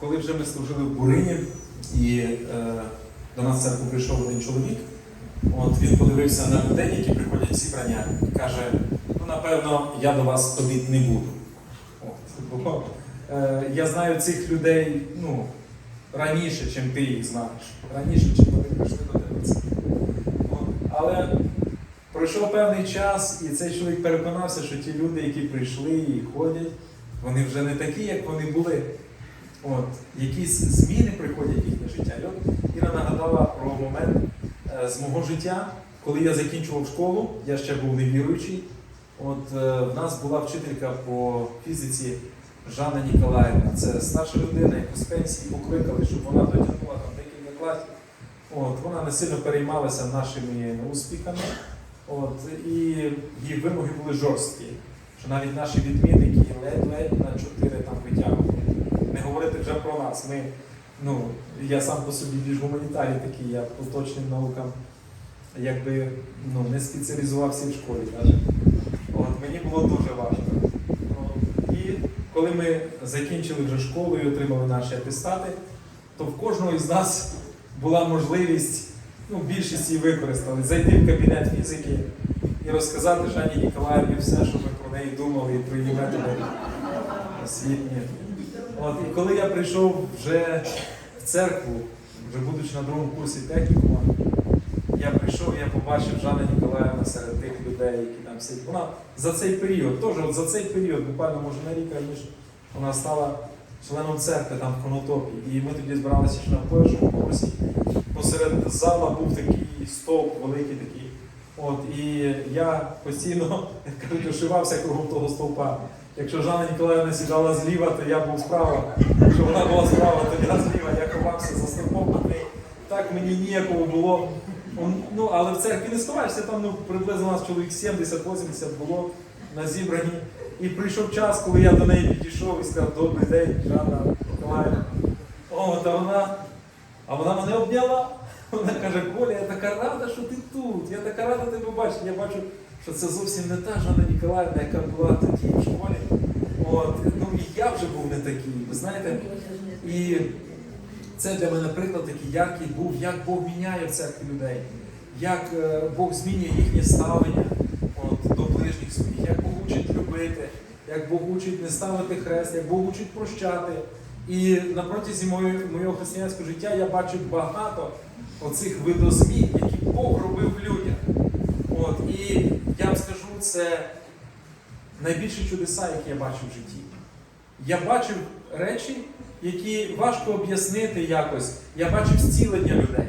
коли вже ми служили в Бурині, і е, до нас в церкву прийшов один чоловік, от він подивився на людей, які приходять в зібрання, і каже: ну, напевно, я до вас ходити не буду. От, бо, е, я знаю цих людей ну, раніше, чим ти їх знаєш. Раніше, чим вони прийшли до тебе. Але пройшов певний час, і цей чоловік переконався, що ті люди, які прийшли і ходять, вони вже не такі, як вони були. От, якісь зміни приходять в їхнє життя. І от Іра нагадала про момент е, з мого життя, коли я закінчував школу, я ще був невіруючий. От е, в нас була вчителька по фізиці Жанна Ніколаївна. Це старша людина, яку з пенсії покликали, щоб вона дотягнула там декілька класів. От, вона не сильно переймалася нашими успіхами. От, і її вимоги були жорсткі, що навіть наші відмінники ледь-ледь на 4 там витягували. Говорити вже про нас. Ми, ну, я сам по собі більш гуманітарій такий, я по точним наукам якби ну, не спеціалізувався в школі. От, мені було дуже важко. І коли ми закінчили вже школу і отримали наші атестати, то в кожного із нас була можливість, ну, більшість її використали, зайти в кабінет фізики і розказати Жанні Ніколаєвні все, що ми про неї думали і про її методи освітні. От, і коли я прийшов вже в церкву, вже будучи на другому курсі технікуму, я прийшов, я побачив Жанна Ніколаївна серед тих людей, які там сидять. Вона за цей період, теж от за цей період, буквально може на рік раніше, вона стала членом церкви там в Конотопі. І ми тоді збиралися ще на першому курсі. Посеред зала був такий стовп великий такий. От, і я постійно, як кажуть, ошивався кругом того стовпа. Якщо Жанна Ніколаївна сідала зліва, то я був справа. Якщо вона була справа, то я зліва, я ховався за стовпом до неї. Так мені ніякого було. Ну, але в церкві не сховаєшся, там ну, приблизно нас чоловік 70-80 було на зібранні. І прийшов час, коли я до неї підійшов і сказав, добрий день, Жанна Миколаївна. О, та вона, а вона мене обняла. Вона каже, Коля, я така рада, що ти тут. Я така рада тебе бачити. Я бачу, що це зовсім не та Жанна Ніколаївна, яка була тоді в школі. От, ну і я вже був не такий. Ви знаєте, і це для мене приклад такий яркий був, як Бог міняє в церкві людей, як е, Бог змінює їхнє ставлення от, до ближніх своїх, як Бог учить любити, як Бог учить не ставити хрест, як Бог учить прощати. І на протязі моєго християнського життя я бачу багато оцих видозмін, які Бог робив в людях. От, і я це найбільші чудеса, які я бачив в житті. Я бачив речі, які важко об'яснити якось. Я бачив зцілення людей.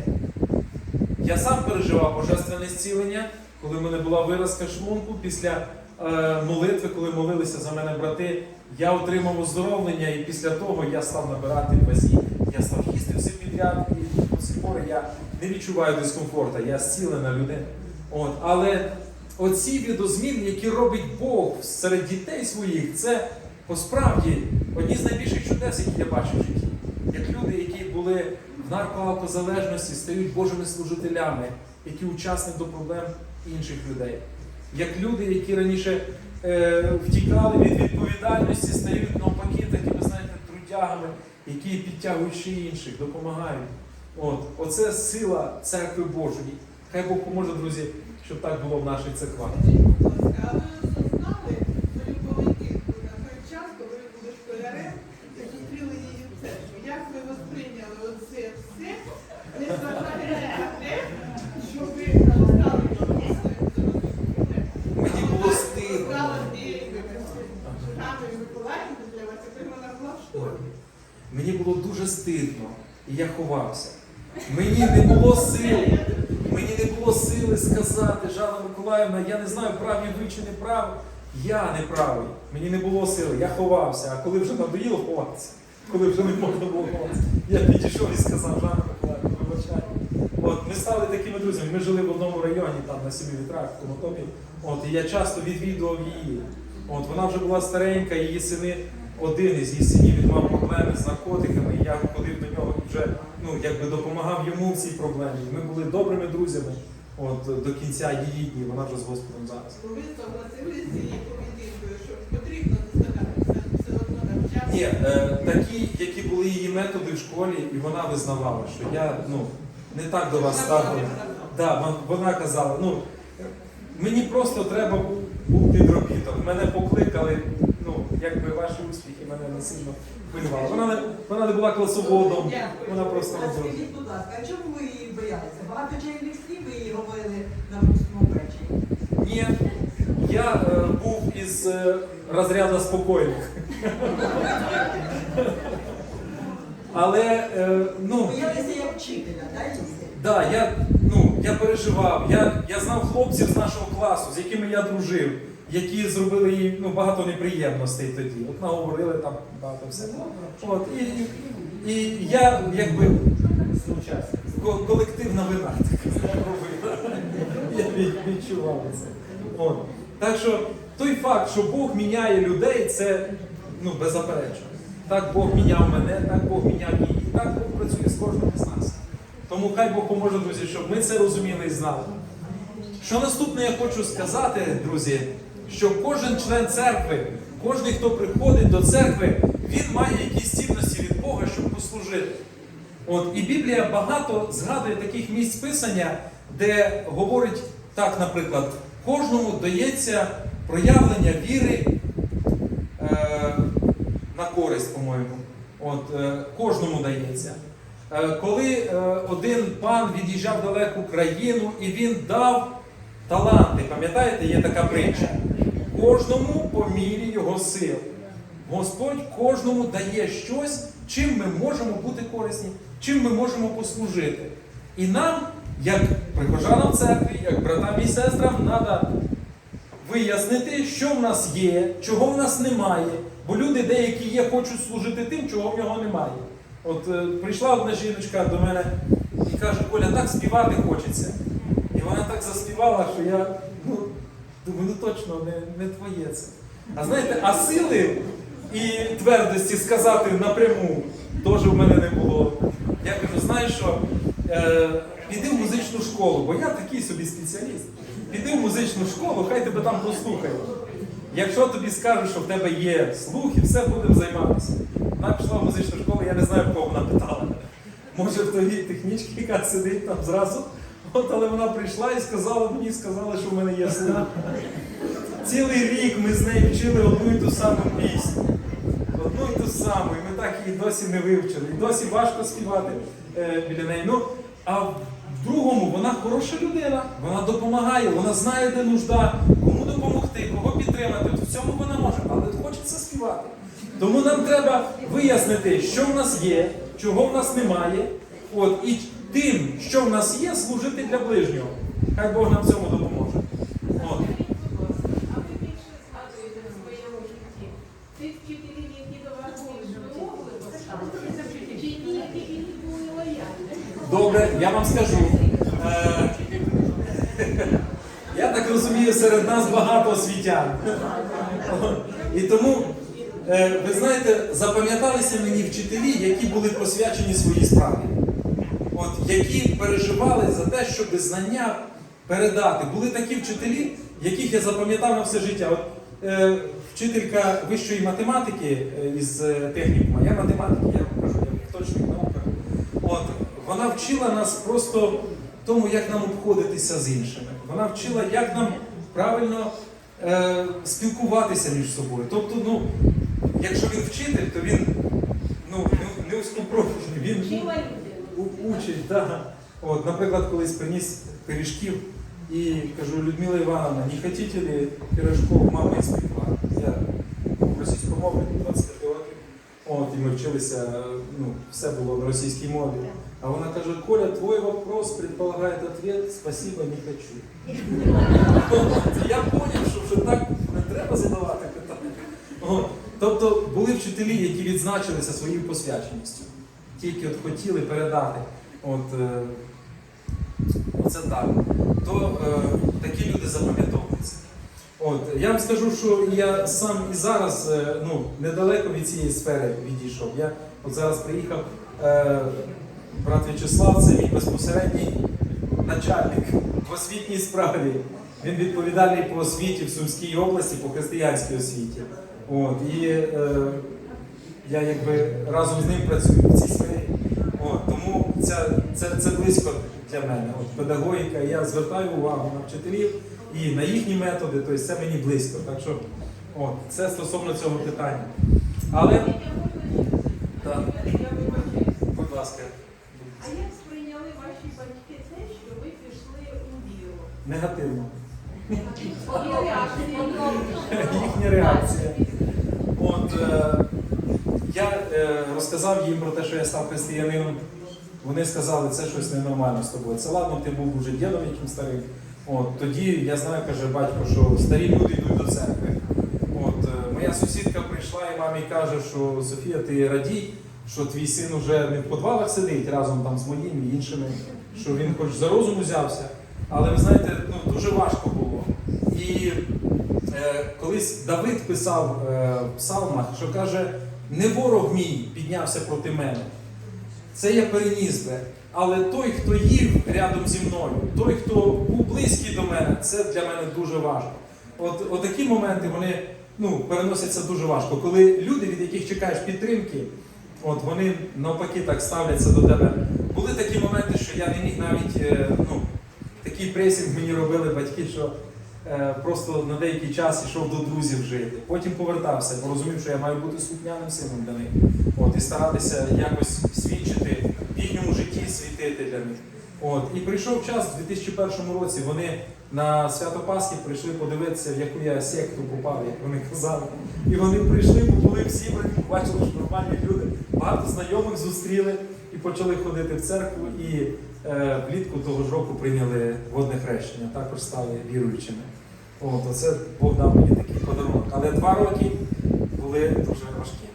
Я сам переживав божественне зцілення, коли в мене була виразка шлунку після е, молитви, коли молилися за мене брати, я отримав оздоровлення, і після того я став набирати вазі. Я став їсти все підряд, і до сих пор я не відчуваю дискомфорту, я зцілена людина. От, але оці відозміни, які робить Бог серед дітей своїх, це посправді одні з найбільших чудес, які я бачу в житті. Як люди, які були в наркоалкозалежності, стають Божими служителями, які учасник до проблем інших людей. Як люди, які раніше е, втікали від відповідальності, стають навпаки такими, знаєте, трудягами, які підтягують інших, допомагають. От, оце сила церкви Божої. Хай Бог поможе, друзі, щоб так було в наших церквах. А ви знали свою поведінку на той час, коли ви були школярем і зустріли її в церкві? Як ви восприйняли оце все, незважаючи на те, що ви стали Мені було дуже стидно, і я ховався. Мені не було сили, мені сили сказати, Жанна Миколаївна, я не знаю, праві ви чи не праві. Я не правий. Мені не було сили, я ховався. А коли вже надоїло ховатися, коли вже не можна було ховатися, я підійшов і сказав, Жанна Миколаївна, вибачай. От ми стали такими друзями. Ми жили в одному районі, там на сімі вітрах, в Конотопі. От, і я часто відвідував її. От, вона вже була старенька, її сини, один із її синів він мав проблеми з наркотиками. І я ходив до нього вже ну, якби допомагав йому в цій проблемі. Ми були добрими друзями от, до кінця її днів. Вона вже з Господом зараз. Бо ви согласилися з її поведінкою, що потрібно доставатися все одно навчатися. Ні, е, такі які були її методи в школі, і вона визнавала, що я ну, не так до вас ставлю. Да, вон- вона казала, ну мені просто треба був- був підробіток. Мене покликали, ну, якби ваші успіхи мене не сильно хвилювали. Вона не, вона не була класоводом, вона просто А робила. скажіть, будь ласка, а чому ви її боялися? Багато чайних говорили на випускному вечорі? Ні, я е, був із е, розряду спокійних. Але е, ну. Боялися як вчителя, так? Да, я, ну, я переживав. Я, я знав хлопців з нашого класу, з якими я дружив, які зробили їй ну, багато неприємностей тоді. От наговорили там багато всього. От, і, і, і я якби ко- колективна вина від- відчував це. От. Так що той факт, що Бог міняє людей, це ну, беззаперечно. Так Бог міняв мене, так Бог міняв її, так Бог працює з кожним з нас. Тому хай Бог поможе, друзі, щоб ми це розуміли і знали. Що наступне я хочу сказати, друзі, що кожен член церкви, кожен, хто приходить до церкви, він має якісь цінності від Бога, щоб послужити. От, і Біблія багато згадує таких місць писання, де говорить так, наприклад, кожному дається проявлення віри е, на користь, по-моєму. От, е, кожному дається. Е, коли е, один пан від'їжджав в далеку країну і він дав таланти, пам'ятаєте, є така притча. Кожному по мірі його сил. Господь кожному дає щось, чим ми можемо бути корисні, чим ми можемо послужити. І нам, як прихожанам церкві, як братам і сестрам, треба вияснити, що в нас є, чого в нас немає. Бо люди деякі є, хочуть служити тим, чого в нього немає. От е, прийшла одна жіночка до мене і каже, Коля, так співати хочеться. І вона так заспівала, що я ну, думаю, ну точно не, не твоє це. А знаєте, а сили і твердості сказати напряму теж в мене не було. Я кажу, знаєш що, е, піди в музичну школу, бо я такий собі спеціаліст. Піди в музичну школу, хай тебе там послухають. Якщо тобі скажуть, що в тебе є слух і все будемо займатися. Вона пішла в музичну школу, я не знаю, в кого вона питала. Може, в той технічці, яка сидить там зразу. От, але вона прийшла і сказала мені, сказала, що в мене є слух. Цілий рік ми з нею вчили одну і ту саму пісню. Одну і ту саму, і ми так її досі не вивчили. І досі важко співати е, біля неї. Ну, а другому вона хороша людина, вона допомагає, вона знає, де нужда, кому допомогти, кого підтримати. В цьому вона може, але хочеться співати. Тому нам треба вияснити, що в нас є, чого в нас немає. От, і тим, що в нас є, служити для ближнього. Хай Бог нам цьому допоможе. От. А ви більше згадуєте в своєму житті тих вчителів, які до вас більше вимогли поставити, чи ті, які були лояльні? Добре, я вам скажу. Е, я так розумію, серед нас багато освітян. І тому, е, ви знаєте, запам'яталися мені вчителі, які були посвячені своїй справі. От, які переживали за те, щоб знання передати. Були такі вчителі, яких я запам'ятав на все життя. От, е, вчителька вищої математики е, із технікума, я математик, я кажу, я в точних науках. От, вона вчила нас просто тому, як нам обходитися з іншими. Вона вчила, як нам правильно е, спілкуватися між собою. Тобто, ну, якщо він вчитель, то він ну, не, не він учить. Да. От, наприклад, колись приніс пиріжків і кажу, Людмила Івановна, не хочете ли пирожков мама іспекла? Я російськомовний 25 років. От, і ми вчилися, ну, все було на російській мові. А вона каже, Коля, твой вопрос предполагает ответ, спасибо, не хочу. Я зрозумів, що вже так не треба задавати питання. Тобто були вчителі, які відзначилися своєю посвяченістю. Тільки от хотіли передати. От, е, оце так. То е, такі люди запам'ятовуються. От, я вам скажу, що я сам і зараз е, ну, недалеко від цієї сфери відійшов. Я от зараз приїхав, е, брат В'ячеслав, це мій безпосередній начальник в освітній справі. Він відповідальний по освіті в Сумській області, по християнській освіті. От, і е, Я якби разом з ним працюю в цій сфері. От, тому це, це, це близько для мене. От, педагогіка, я звертаю увагу на вчителів і на їхні методи, тобто це мені близько. Так що от, це стосовно цього питання. Але, Так. Будь ласка, А як сприйняли ваші батьки те, що ви пішли у віру? Негативно. Їхня реакція. От е, я е, розказав їм про те, що я став християнином. Вони сказали, це щось ненормально з тобою. Це ладно, ти був уже дідом яким старим. От тоді я знаю, каже батько, що старі люди йдуть до церкви. От е, моя сусідка прийшла і мамі каже, що Софія, ти радій, що твій син уже не в подвалах сидить разом там з моїм і іншими, що він хоч за розум узявся. Але ви знаєте, ну дуже важко було. І е, колись Давид писав е, в псалмах, що каже: не ворог мій піднявся проти мене. Це я переніс би. Але той, хто їв рядом зі мною, той, хто був близький до мене, це для мене дуже важко. От, от такі моменти вони ну, переносяться дуже важко. Коли люди, від яких чекаєш підтримки, от вони навпаки так ставляться до тебе. Були такі моменти, що я не міг навіть е, такий пресінг мені робили батьки, що е, просто на деякий час йшов до друзів жити. Потім повертався, бо розумів, що я маю бути слухняним сином для них. От, і старатися якось свідчити в їхньому житті, світити для них. От, і прийшов час у 2001 році. Вони на свято Пасхи прийшли подивитися, в яку я секту попав, як вони казали. І вони прийшли, бо були всі бачили, що нормальні люди. Багато знайомих зустріли почали ходити в церкву. І е, влітку того ж року прийняли водне хрещення, також стали віруючими. От, оце Бог дав мені такий подарунок. Але два роки були дуже важкими.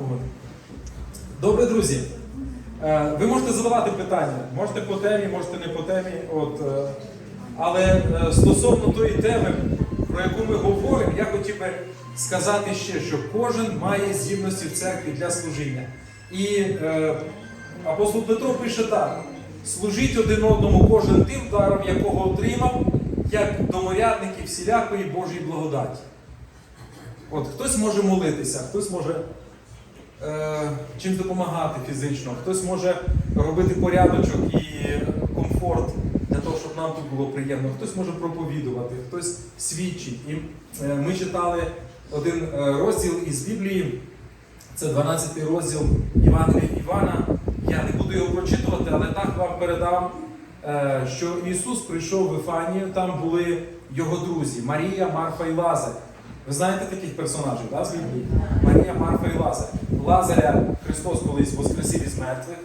От. Добре, друзі. Е, Ви можете задавати питання. Можете по темі, можете не по темі. От, е, але е, стосовно тої теми, про яку ми говоримо, я хотів би сказати ще, що кожен має здібності в церкві для служіння. І е, апостол Петро пише так: служіть один одному кожен тим даром, якого отримав, як доморядники всілякої Божої благодаті. От хтось може молитися, хтось може е, чимось допомагати фізично, хтось може робити порядочок і комфорт для того, щоб нам тут було приємно, хтось може проповідувати, хтось свідчить. І е, ми читали один е, розділ із Біблії, це 12 розділ Євангелія Івана. Я не буду його прочитувати, але так вам передам, е, що Ісус прийшов в Іфанію, там були його друзі Марія, Марфа і Лазар. Ви знаєте таких персонажів, да, з? Марія, Марфа і Лазар. Лазаря Христос колись воскресив із мертвих.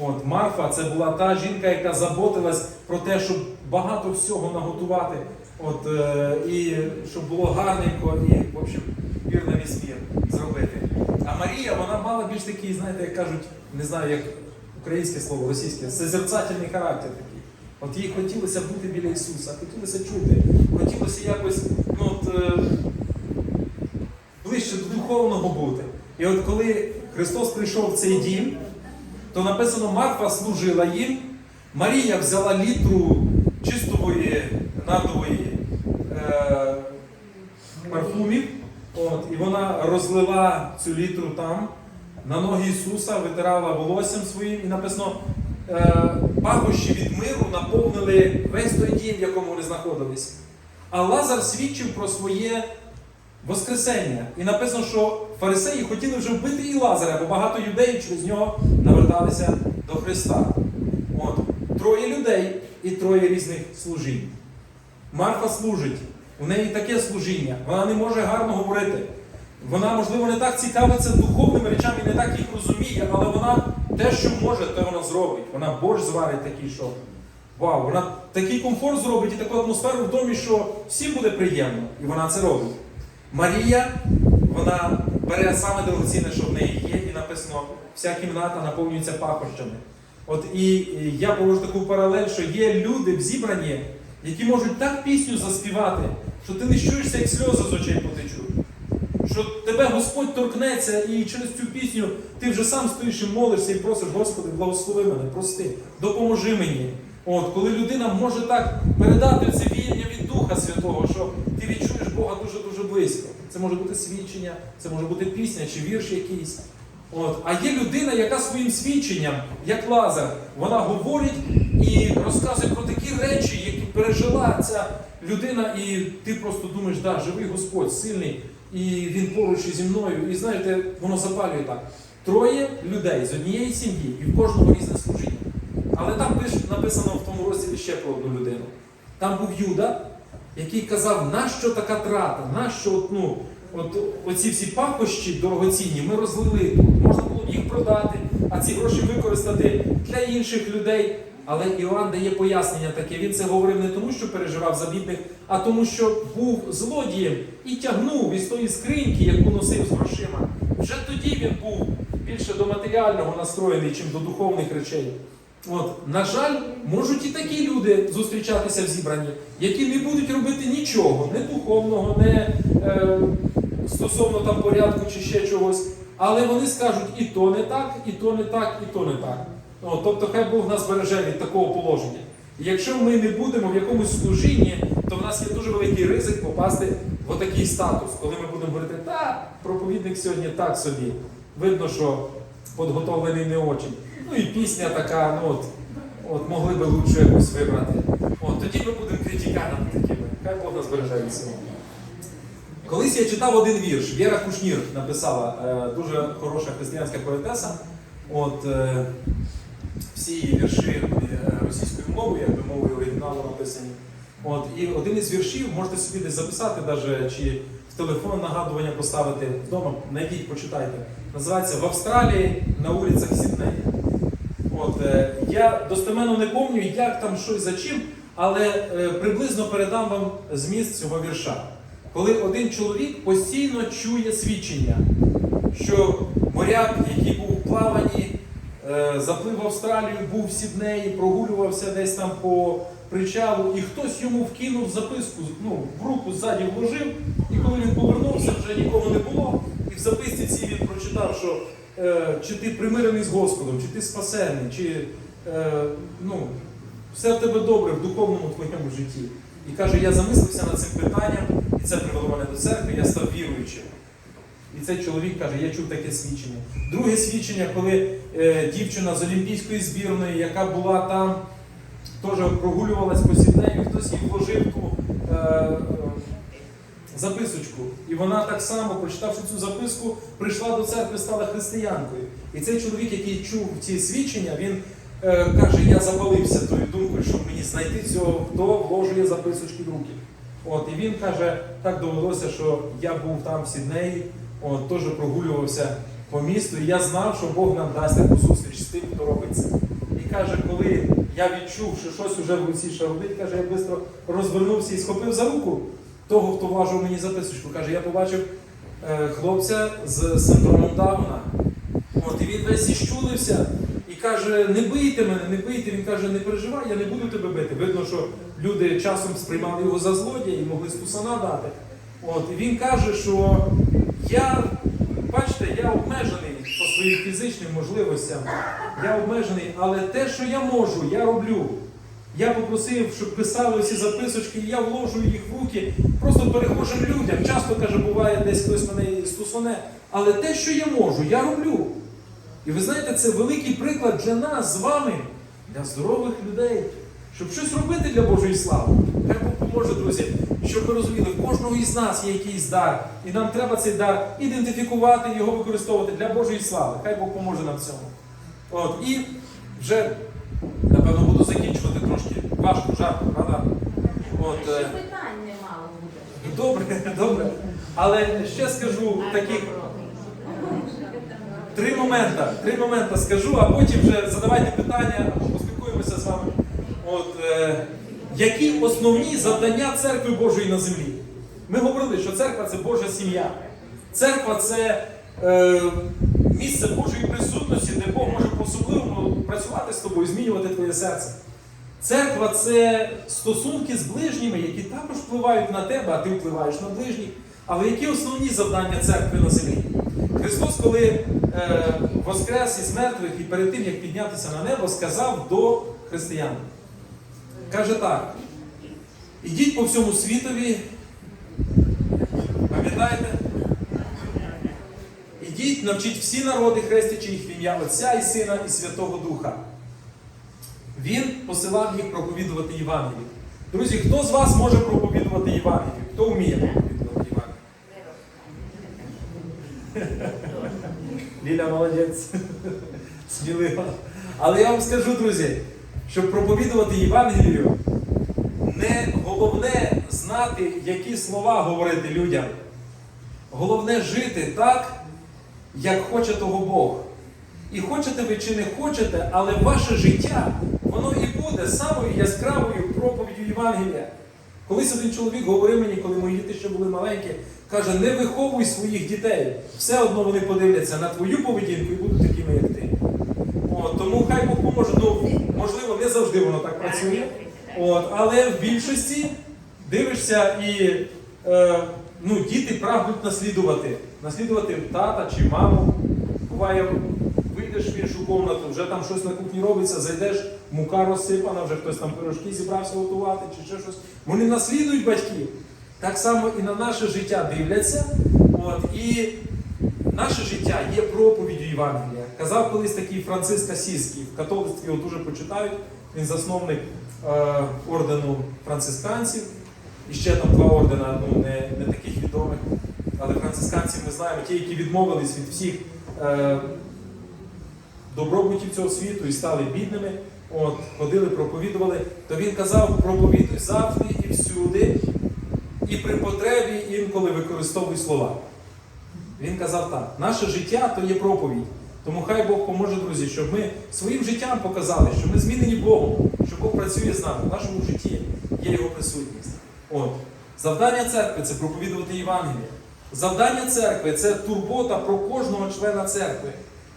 От Марфа це була та жінка, яка заботилась про те, щоб багато всього наготувати, от, е, і щоб було гарненько і, в общем, на весь зробити. Мала більш такий, знаєте, як кажуть, не знаю, як українське слово, російське, созерцательний характер такий. От їй хотілося бути біля Ісуса, хотілося чути, хотілося якось ну, от, е, ближче до духовного бути. І от коли Христос прийшов в цей дім, то написано, Марфа служила їм, Марія взяла літру чистової нардової е, парфумів, от, і вона розлила цю літру там, на ноги Ісуса, витирала волоссям своїм, і написано, е, пахощі від миру наповнили весь той дім, в якому вони знаходились. А Лазар свідчив про своє Воскресення. І написано, що фарисеї хотіли вже вбити і Лазаря, бо багато юдеїв через нього наверталися до Христа. От. Троє людей і троє різних служінь. Марфа служить, у неї таке служіння, вона не може гарно говорити. Вона, можливо, не так цікавиться духовними речами, не так їх розуміє, але вона те, що може, те вона зробить. Вона борщ зварить такий, що вау, вона такий комфорт зробить і таку атмосферу в домі, що всім буде приємно. І вона це робить. Марія, вона бере саме дорогоцінне, що в неї є, і написано, вся кімната наповнюється пахощами. От і, я провожу таку паралель, що є люди в зібранні, які можуть так пісню заспівати, що ти не чуєшся, як сльози з очей потечуть. Що тебе Господь торкнеться, і через цю пісню ти вже сам стоїш і молишся і просиш, Господи, благослови мене, прости, допоможи мені. От, коли людина може так передати це віяння від Духа Святого, що ти відчуєш Бога дуже-дуже близько. Це може бути свідчення, це може бути пісня чи вірш якийсь. От. А є людина, яка своїм свідченням, як Лазар, вона говорить і розказує про такі речі, які пережила ця людина, і ти просто думаєш, да, живий Господь, сильний, і він поруч зі мною. І знаєте, воно запалює так. Троє людей з однієї сім'ї, і в кожного різне служіння. Але там написано в тому розділі ще про одну людину. Там був Юда, який казав, нащо така трата, нащо ну, от, оці всі пахощі дорогоцінні ми розлили. Можна було б їх продати, а ці гроші використати для інших людей. Але Іоанн дає пояснення таке. Він це говорив не тому, що переживав за бідних, а тому, що був злодієм і тягнув із тої скриньки, яку носив з грошима. Вже тоді він був більше до матеріального настроєний, чим до духовних речей. От, на жаль, можуть і такі люди зустрічатися в зібранні, які не будуть робити нічого, не духовного, не е, стосовно там порядку чи ще чогось. Але вони скажуть і то не так, і то не так, і то не так. От, тобто, хай Бог нас береже від такого положення. І якщо ми не будемо в якомусь служінні, то в нас є дуже великий ризик попасти в отакий статус, коли ми будемо говорити, та проповідник сьогодні так собі. Видно, що підготовлений не очень. Ну і пісня така, ну от, от могли би лучше якусь вибрати. От тоді ми будемо критиканами такими. Хай Бог нас береже від цього. Колись я читав один вірш. Віра Кушнір написала е, дуже хороша християнська поетеса. От е, всі вірші е, російською мовою, якби мовою оригіналу написані. От, і один із віршів можете собі десь записати, даже, чи в телефон нагадування поставити вдома, знайдіть, почитайте. Називається В Австралії на вулицях Сіднея. От, е, я достеменно не пам'ятаю, як там щось за чим, але е, приблизно передам вам зміст цього вірша. Коли один чоловік постійно чує свідчення, що моряк, який був у плаванні, заплив в Австралію, був в Сіднеї, прогулювався десь там по причалу, і хтось йому вкинув записку, ну, в руку ззаді вложив, і коли він повернувся, вже нікого не було. І в записці цій він прочитав, що е, чи ти примирений з Господом, чи ти спасений, чи е, ну, все в тебе добре в духовному твоєму житті. І каже, я замислився над цим питанням, і це привело мене до церкви, я став віруючим. І цей чоловік каже, я чув таке свідчення. Друге свідчення, коли е, дівчина з Олімпійської збірної, яка була там, теж прогулювалась по сіднею, хтось їй вложив ту е, е, записочку. І вона так само, прочитавши цю записку, прийшла до церкви, стала християнкою. І цей чоловік, який чув ці свідчення, він е, каже, я запалився тою думкою, щоб мені знайти цього, хто вложує записочки в руки. От, і він каже, так довелося, що я був там в Сіднеї, от, теж прогулювався по місту, і я знав, що Бог нам дасть таку зустріч з тим, хто робить це. І каже, коли я відчув, що щось уже в руці ще робить, каже, я швидко розвернувся і схопив за руку того, хто важив мені записочку. Каже, я побачив е, хлопця з синдромом Дауна. От, і він весь зіщулився і каже, не бийте мене, не бийте. Він каже, не переживай, я не буду тебе бити. Видно, що люди часом сприймали його за злодія і могли стусана дати. От, і він каже, що я, бачите, я обмежений по своїм фізичним можливостям. Я обмежений, але те, що я можу, я роблю. Я попросив, щоб писали ці записочки, і я вложу їх в руки просто перехожим людям. Часто каже, буває, десь хтось мене стусоне. Але те, що я можу, я роблю. І ви знаєте, це великий приклад для нас з вами, для здорових людей, щоб щось робити для Божої слави. Хай Бог поможе, друзі, щоб ви розуміли, в кожного із нас є якийсь дар, і нам треба цей дар ідентифікувати, його використовувати для Божої слави. Хай Бог поможе нам в цьому. От, і вже, напевно, буду закінчувати трошки важко, жарко, правда? От, Ще е, питань немало буде. добре, добре. Але ще скажу таких три моменти. Три моменти скажу, а потім вже задавайте питання, або поспілкуємося з вами. От, е, які основні завдання церкви Божої на землі? Ми говорили, що церква це Божа сім'я. Церква це е, місце Божої присутності, де Бог може по-особливому працювати з тобою, змінювати твоє серце. Церква це стосунки з ближніми, які також впливають на тебе, а ти впливаєш на ближніх. Але які основні завдання церкви на землі? Христос, коли е, воскрес із мертвих і перед тим, як піднятися на небо, сказав до християн. Каже так: ідіть по всьому світові Пам'ятаєте? Ідіть, навчіть всі народи, хрестячи їх в ім'я Отця і Сина і Святого Духа. Він посилав їх проповідувати Євангелію. Друзі, хто з вас може проповідувати Євангелію? Хто вміє проповідувати Євангелію? Ліля молодець. Смілива. Але я вам скажу, друзі, щоб проповідувати Євангелію, не головне знати, які слова говорити людям. Головне жити так, як хоче того Бог. І хочете ви чи не хочете, але ваше життя, воно і буде самою яскравою проповіддю Євангелія. Колись один чоловік говорив мені, коли мої діти ще були маленькі, каже, не виховуй своїх дітей. Все одно вони подивляться на твою поведінку і будуть такими, як ти. От, тому хай Бог поможе. Ну, можливо, не завжди воно так працює. От, але в більшості дивишся і е, ну, діти прагнуть наслідувати. Наслідувати тата чи маму. Буває, вийдеш в іншу кімнату, вже там щось на кухні робиться, зайдеш, мука розсипана, вже хтось там пирожки зібрався готувати чи ще щось. Вони наслідують батьків. Так само і на наше життя дивляться. От, і наше життя є проповіддю Євангелія. Казав колись такий Франциск Асійський, в католицтві його дуже почитають. Він засновник е, ордену францисканців. І ще там два ордена, ну не, не таких відомих. Але францисканців ми знаємо, ті, які відмовились від всіх е, добробутів цього світу і стали бідними, от, ходили, проповідували, то він казав, проповідуй завжди і всюди, і при потребі інколи використовуй слова. Він казав так: наше життя то є проповідь. Тому хай Бог поможе, друзі, щоб ми своїм життям показали, що ми змінені Богом, що Бог працює з нами. В нашому житті є Його присутність. От. Завдання церкви це проповідувати Євангеліє. Завдання церкви це турбота про кожного члена церкви,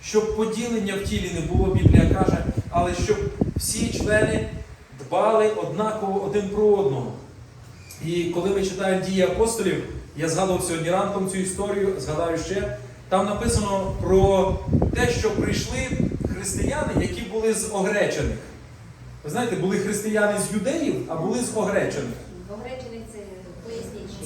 щоб поділення в тілі не було, Біблія каже, але щоб всі члени дбали однаково один про одного. І коли ми читаємо дії апостолів, я згадував сьогодні ранком цю історію, згадаю ще. Там написано про те, що прийшли християни, які були з огречених. Ви знаєте, були християни з юдеїв, а були з огречених.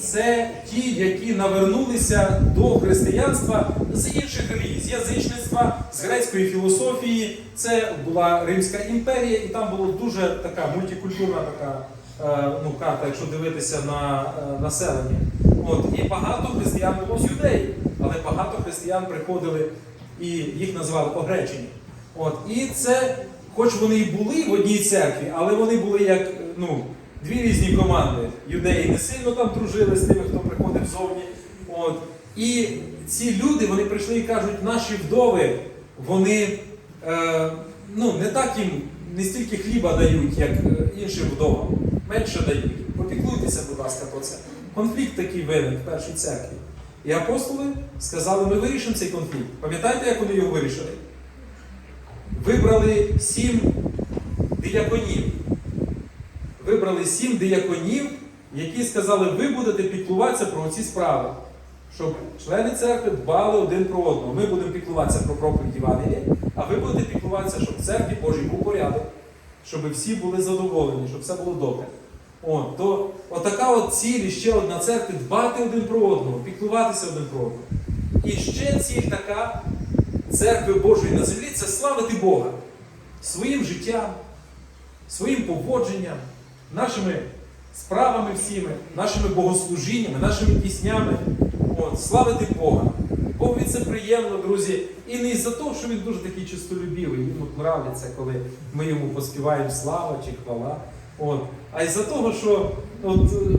Це. Це ті, які навернулися до християнства з інших релігій, з язичництва, з грецької філософії. Це була Римська імперія, і там була дуже така мультикультурна така е, ну, карта, якщо дивитися на е, населення. От, і багато християн було з юдеїв, але багато християн приходили і їх називали огречені. От, і це, хоч вони і були в одній церкві, але вони були як ну, дві різні команди. Юдеї не сильно там дружили з тими, хто приходив зовні. От. І ці люди вони прийшли і кажуть, наші вдови, вони е, ну, не так їм не стільки хліба дають, як е, іншим вдовам, менше дають. Попіклуйтеся, будь ласка, про це. Конфлікт такий виник в першій церкві. І апостоли сказали, ми вирішимо цей конфлікт. Пам'ятаєте, як вони його вирішили? Вибрали сім дияконів. Вибрали сім дияконів, які сказали, ви будете піклуватися про ці справи. Щоб члени церкви дбали один про одного. Ми будемо піклуватися про проповідь Євангелія, а ви будете піклуватися, щоб в церкві Божій був порядок, щоб всі були задоволені, щоб все було добре. От, то отака от ціль ще одна церкви дбати один про одного, піклуватися один про одного. І ще ціль така церкви Божої на землі це славити Бога своїм життям, своїм поводженням, нашими справами всіми, нашими богослужіннями, нашими піснями. От, славити Бога. Богові це приємно, друзі. І не із-за того, що він дуже такий чистолюбивий, йому нравиться, коли ми йому поспіваємо слава чи хвала. От. А із-за того, що от, е,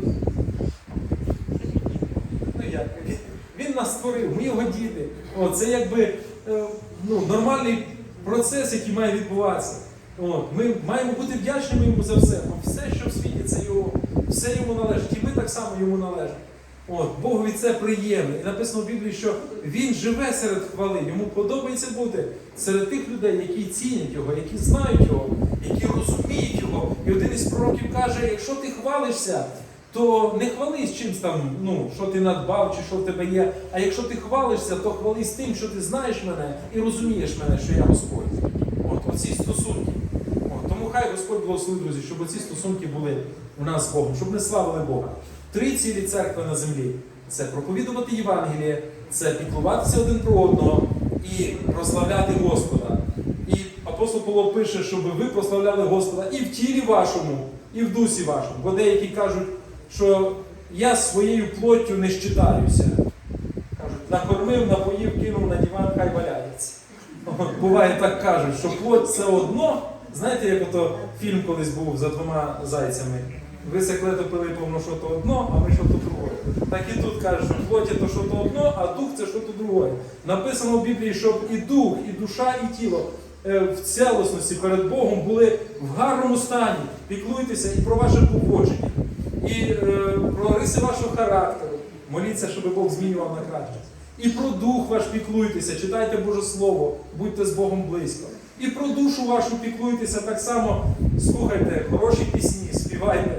ну як, він, він нас створив, ми його діти. От, це якби е, ну, нормальний процес, який має відбуватися. От, ми маємо бути вдячними йому за все, бо все, що в світі, це його, все йому належить. І ми так само йому належимо. От, Богові це приємно. І написано в Біблії, що він живе серед хвали, йому подобається бути серед тих людей, які цінять його, які знають його, які розуміють його. І один із пророків каже: якщо ти хвалишся, то не хвались чимсь там, ну, що ти надбав чи що в тебе є. А якщо ти хвалишся, то хвались тим, що ти знаєш мене і розумієш мене, що я Господь. От, оці стосунки. От, тому хай Господь благословить, друзі, щоб оці стосунки були у нас з Богом, щоб ми славили Бога. Три цілі церкви на землі. це проповідувати Євангеліє, це піклуватися один про одного і прославляти Господа. Апостол Павло пише, щоб ви прославляли Господа і в тілі вашому, і в дусі вашому. Бо деякі кажуть, що я своєю плоттю не щитаюся. Кажуть, накормив, напоїв, кинув на диван, хай валяється. Буває так кажуть, що плоть це одно. Знаєте, як ото фільм колись був за двома зайцями. Ви секлето пили повно, що то одно, а ми що то друге. Так і тут кажуть, що плоті то що то одно, а дух це що то друге. Написано в Біблії, щоб і дух, і душа, і тіло в цілісності перед Богом були в гарному стані. Піклуйтеся і про ваше поводження, і е, про риси вашого характеру. Моліться, щоб Бог змінював на краще. І про дух ваш піклуйтеся, читайте Боже Слово, будьте з Богом близько. І про душу вашу піклуйтеся так само, слухайте хороші пісні, співайте.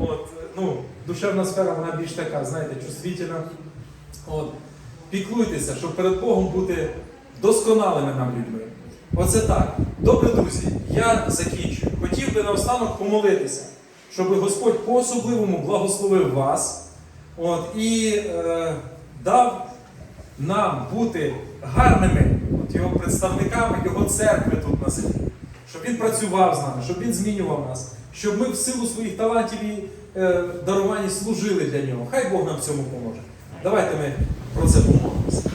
От, е, ну, душевна сфера, вона більш така, знаєте, чувствительна. От, піклуйтеся, щоб перед Богом бути досконалими нам людьми. Оце так. Добре, друзі, я закінчую. Хотів би наостанок помолитися, щоб Господь по-особливому благословив вас от, і е, дав нам бути гарними от, його представниками, його церкви тут на землі. Щоб він працював з нами, щоб він змінював нас, щоб ми в силу своїх талантів і е, дарувань служили для нього. Хай Бог нам в цьому поможе. Давайте ми про це помолимося.